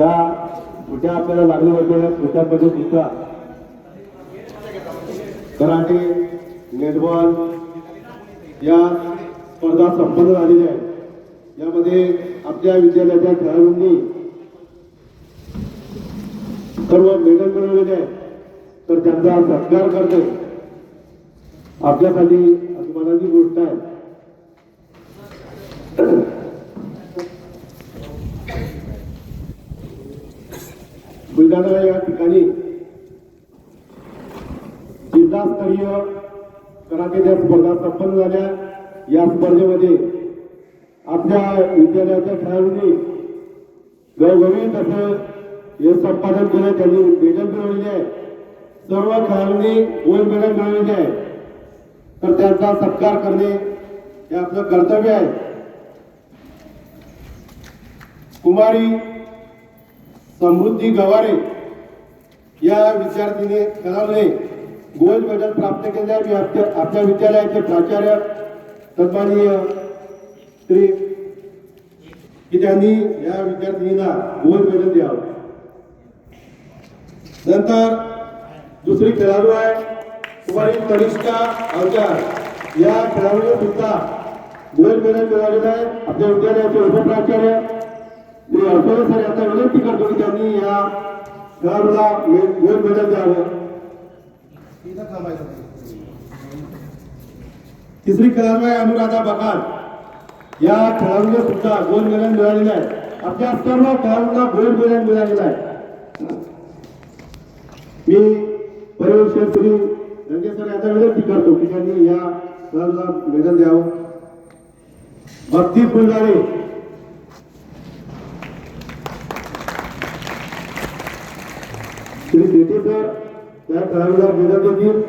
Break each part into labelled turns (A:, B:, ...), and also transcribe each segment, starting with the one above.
A: ज्या छोट्या आपल्याला लागले होते छोट्यामध्ये सुद्धा कराटे नेटबॉल या स्पर्धा संपन्न झालेल्या आहेत. यामध्ये आपल्या विद्यालयाच्या खेळाडूंनी सर्व मेडल मिळवलेले आहेत. तर त्यांचा सत्कार करणे आपल्यासाठी अभिमानाची गोष्ट आहे. बुलढाणा या ठिकाणी जिल्हास्तरीय कराटेच्या स्पर्धा संपन्न झाल्या. या स्पर्धेमध्ये आपल्या विद्यालयाच्या खेळाडूंनी गवगवीत असं हे संपादन केलं. त्यांनी मेडल मिळवलेले आहे. सर्व खेळाडूंनी गोल्ड मेडल मिळवलेले आहे. तर त्यांचा सत्कार करणे हे आपलं कर्तव्य आहे. कुमारी समृद्धी गवारे या विद्यार्थीने खेळाडूने गोल्ड मेडल प्राप्त केले आहे मी आपल्या आपल्या विद्यालयाचे प्राचार्य सन्माननीय श्री की त्यांनी या विद्यार्थिनीला गोल्ड मेडल द्यावं. नंतर दुसरी खेळाडू आहे कुमारी तनिष्का अवजार या खेळाडूने सुद्धा गोल्ड मेडल मिळवलेलं आहे. आपल्या विद्यालयाचे उपप्राचार्य सर खेळाडूला मे- तिसरी खेळाडू आहे अनुराधा बकाल या खेळाडूने सुद्धा गोल्ड मेडल मिळालेलं आहे आपल्या सर्व खेळाडूंना गोल्ड मेडल मिळालेलं आहे मी पर्यवेक्षक श्री रंगे सर विनंती करतो खेळाडूला मेडल द्यावं भक्ती फुलदारे। सर त्या खेळाडूला मेडल देतील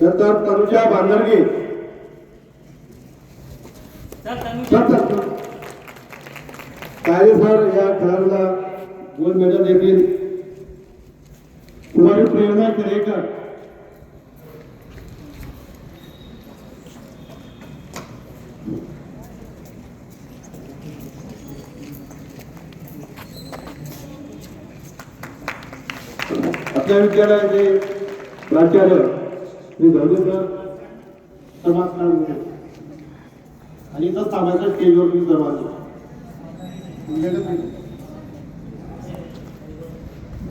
A: नंतर तनुजा बांधर्गे काळे सर या खेळाडूला गोल्ड मेडल देतील. कुमारी प्रेरणा केरेकर. आपल्या विद्यालयाचे प्राचार्य श्री गौरी सर आणि इथं थांबायचं स्टेजवर मी दरवाजा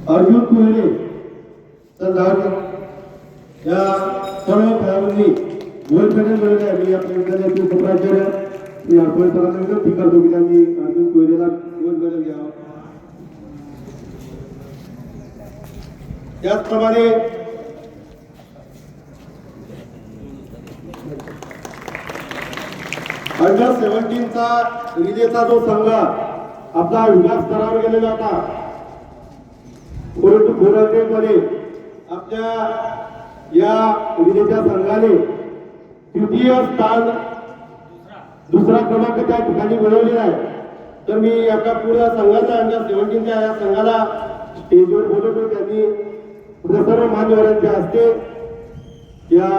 A: अर्जुन कुहेरे तर दहा या सर्व खेळाडूंनी गोल्ड मेडल मिळवले आहे मी आपल्या विद्यालयाचे उपप्राचार्य श्री अडकोळे सरांना विनंती करतो की त्यांनी अर्जुन कुहेरेला गोल्ड मेडल त्याचप्रमाणे अंडर सेव्हन्टीनचा रिलेचा जो संघ आपला विभाग स्तरावर गेलेला होता. मध्ये आपल्या या विजेच्या संघाने तृतीय स्थान दुसरा क्रमांक त्या ठिकाणी मिळवलेला आहे. तर मी आपल्या पूर्ण संघाचा अंडर सेव्हन्टीनच्या या संघाला स्टेजवर बोलवतो त्यांनी आपल्या सर्व मान्यवरांच्या हस्ते या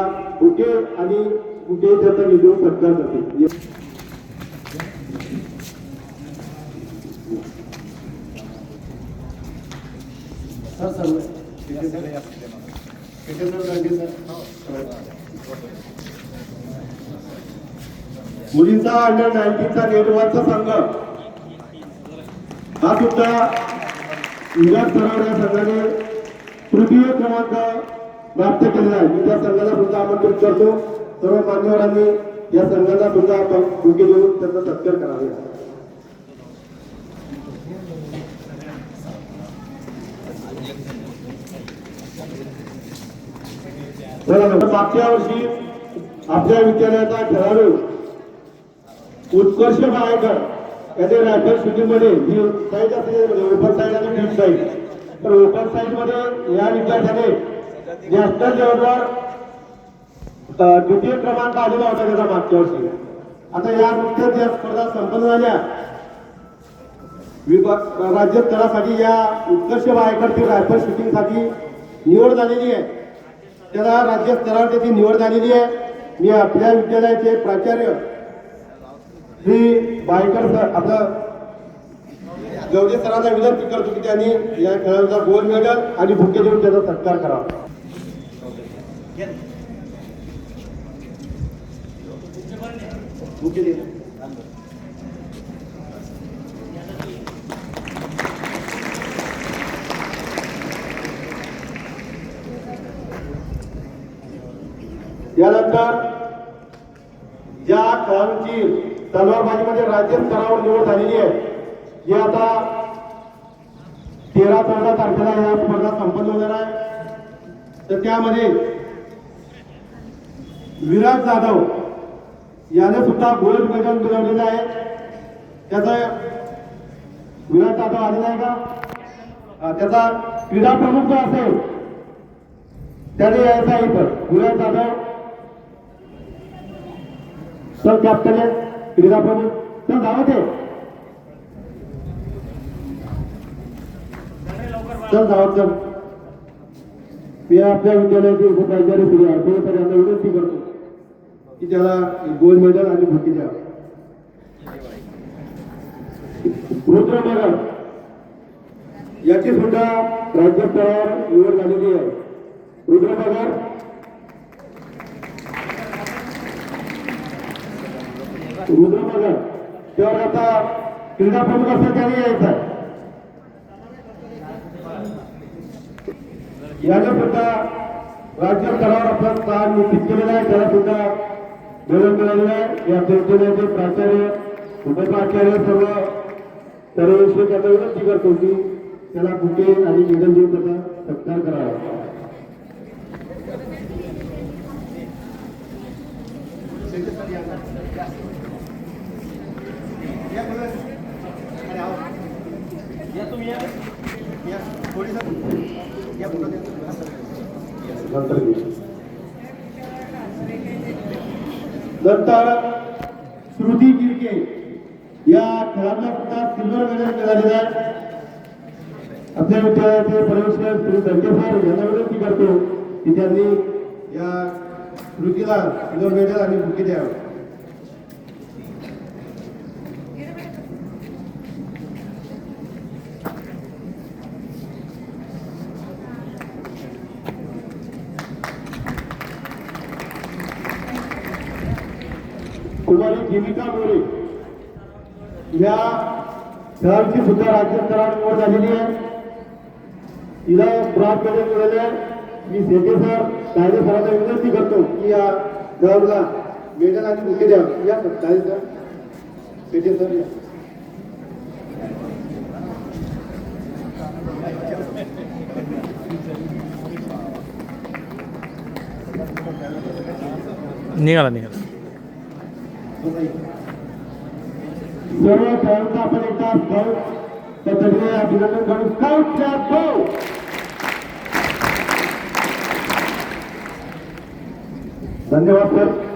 A: बुके आणि बुके त्याचा व्हिडिओ सत्कार करते. सर सर मुलींचा अंडर नाईन्टीनचा नेटवर्कचा संघ हा सुद्धा विराट सराव या संघाने तृतीय क्रमांक प्राप्त केलेला आहे. मी त्या संघाला सुद्धा आमंत्रित करतो. सर्व मान्यवरांनी या संघाला सुद्धा आपण बुके देऊन त्यांचा सत्कार करावे. चला मागच्या वर्षी आपल्या विद्यालयाचा खेळाडू उत्कर्ष बायकर याचे रायफल शूटिंगमध्ये ही साईड असते ओपन साईड आणि डीप साईड तर ओपन साईडमध्ये या विद्यार्थ्याने नॅशनल लेवलवर द्वितीय क्रमांक आलेला होता त्याचा मागच्या वर्षी. आता या नुकत्याच या स्पर्धा संपन्न झाल्या. विभाग राज्य स्तरासाठी या उत्कर्ष बायकडची रायफल शूटिंगसाठी निवड झालेली आहे. त्याला राज्य स्तरावर त्याची निवड झालेली आहे. मी आपल्या विद्यालयाचे प्राचार्य श्री बायकर सर आपलं जवळचे सरांना विनंती करतो की त्यांनी या खेळाडूचा गोल्ड मेडल आणि भुके देऊन त्याचा सत्कार करावा. यानंतर ज्या खेळाडूंची तलवारबाजीमध्ये राज्य स्तरावर निवड झालेली आहे हे आता तेरा चौदा तारखेला या स्पर्धा संपन्न होणार आहे. तर त्यामध्ये विराट जाधव याने सुद्धा गोल्ड मेडल मिळवलेलं आहे. त्याचा विराट जाधव आलेला आहे का? त्याचा क्रीडा प्रमुख जो असेल त्याने यायचा आहे इथं. विराट जाधव. सर कॅप्टन आहे क्रीडा प्रमुख. तर धावत आहे चल धावत चल. मी आपल्या विद्यालयाचे उपप्राचार्य श्री आठवले सर यांना विनंती करतो की त्याला गोल्ड मेडल आणि बुकी द्या. रुद्रनगर. याची सुद्धा राज्यस्तरावर निवड झालेली आहे. रुद्रनगर. रुद्रनगर. त्यावर आता क्रीडा प्रमुख असं त्याने यायचं आहे? याने सुद्धा राज्य स्तरावर आपला स्थान निश्चित केलेलं आहे त्याला सुद्धा निवडून मिळालेलं आहे या संस्थेचे प्राचार्य उपप्राचार्य सर्व सर्वविषयी त्यांना विनंती करतो की त्याला कुठे आणि निधन देऊन त्याचा सत्कार करावा या तुम्ही या नंतर घेऊ. नंतर नंतर श्रुती गिरके. या खेळाडूला सुद्धा सिल्वर मेडल मिळालेला आहे. आपल्या विद्यालयाचे परमेश्वर श्री संजय यांना विनंती करतो की त्यांनी या कृतीला सिल्वर मेडल आणि बुके द्यावं कुमारी जीविका मोरे. या खेळाडूची सुद्धा राज्य स्तरावर निवड झालेली आहे. तिला ब्रॉन्झ मेडल मिळाले आहे. मी शेटे सर कायदे सरांना विनंती करतो की या खेळाडूला मेडल आणि मुख्य द्या. या सर कायदे सर. शेटे सर या.
B: निघाला निघाला.
A: सर्व खेळाडूंचा आपण एकदा स्काउट पद्धतीने अभिनंदन करू काउंटच्या भाऊ. धन्यवाद सर